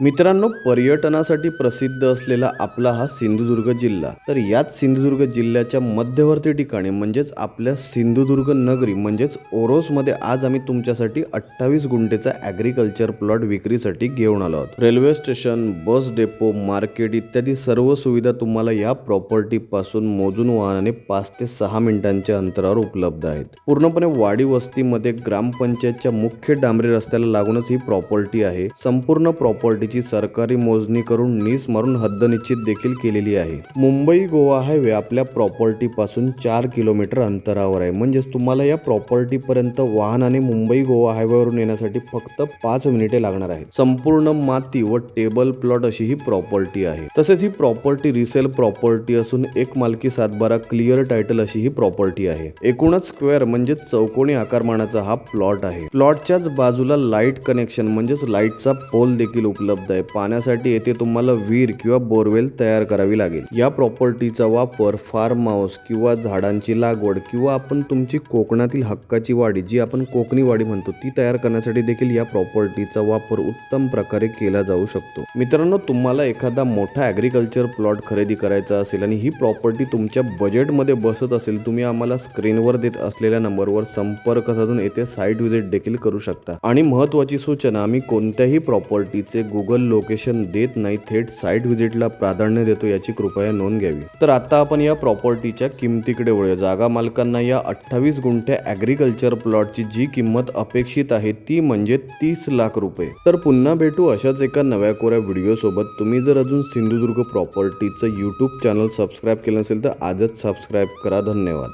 मित्रांनो पर्यटनासाठी प्रसिद्ध असलेला आपला हा सिंधुदुर्ग जिल्हा. तर याच सिंधुदुर्ग जिल्ह्याच्या मध्यवर्ती ठिकाणी म्हणजेच आपल्या सिंधुदुर्ग नगरी म्हणजेच ओरोसमध्ये आज आम्ही तुमच्यासाठी अठ्ठावीस गुंठेचा ॲग्रिकल्चर प्लॉट विक्रीसाठी घेऊन आलो आहोत. Railway station bus depot market इत्यादी सर्व सुविधा तुम्हाला या प्रॉपर्टी पासून मोजून वाहनाने पाच ते सहा मिनिटांच्या अंतरावर उपलब्ध आहेत. पूर्णपणे वाडी वस्तीमध्ये ग्रामपंचायतच्या मुख्य डांबरी रस्त्याला लागूनच ही प्रॉपर्टी आहे. संपूर्ण प्रॉपर्टी प्रॉपर्टीची सरकारी मोजणी करून नीस मारून हद्द निश्चित देखील केलेली आहे. मुंबई गोवा हायवे आपल्या प्रॉपर्टी पासून चार किलोमीटर अंतरावर आहे. म्हणजेच तुम्हाला या प्रॉपर्टी पर्यंत वाहनाने मुंबई गोवा हायवेवरून येण्यासाठी फक्त पाच मिनिटे लागणार आहेत. संपूर्ण माती व टेबल प्लॉट अशी ही प्रॉपर्टी आहे. तसेच ही प्रॉपर्टी रिसेल प्रॉपर्टी असून एक मालकी सातबारा क्लिअर टायटल अशी ही प्रॉपर्टी आहे. एकूणच स्क्वेअर म्हणजे चौकोनी आकारमानाचा हा प्लॉट आहे. प्लॉटच्याच बाजूला लाइट कनेक्शन म्हणजेच लाईटचा पोल देखील उपलब्ध आहे. पाण्यासाठी येथे तुम्हाला विहीर किंवा बोरवेल तयार करावी लागेल. या प्रॉपर्टीचा वापर फार्म हाऊस किंवा झाडांची लागवड किंवा आपण तुमची कोकणातील हक्काची वाडी जी आपण कोकणी वाडी म्हणतो ती तयार करण्यासाठी देखील या प्रॉपर्टीचा वापर उत्तम प्रकारे केला जाऊ शकतो. मित्रांनो तुम्हाला एखादा मोठा ॲग्रिकल्चर प्लॉट खरेदी करायचा असेल आणि ही प्रॉपर्टी तुमच्या बजेटमध्ये बसत असेल तुम्ही आम्हाला स्क्रीनवर देत असलेल्या नंबरवर संपर्क साधून येथे साईट व्हिजिट देखील करू शकता. आणि महत्त्वाची सूचना आम्ही कोणत्याही प्रॉपर्टीचे गुगल गुगल लोकेशन देत नाही थेट साईट व्हिजिटला प्राधान्य देतो याची कृपया नोंद घ्यावी. तर आता आपण या प्रॉपर्टीच्या किमतीकडे वळूया. जागा मालकांना या अठ्ठावीस गुंठ्या ॲग्रिकल्चर प्लॉटची जी किंमत अपेक्षित आहे ती म्हणजे तीस लाख रुपये. तर पुन्हा भेटू अशाच एका नव्या कोऱ्या व्हिडिओसोबत तुम्ही जर अजून सिंधुदुर्ग प्रॉपर्टीचं यूट्यूब चॅनल सबस्क्राईब केलं नसेल तर आजच सबस्क्राईब करा. धन्यवाद.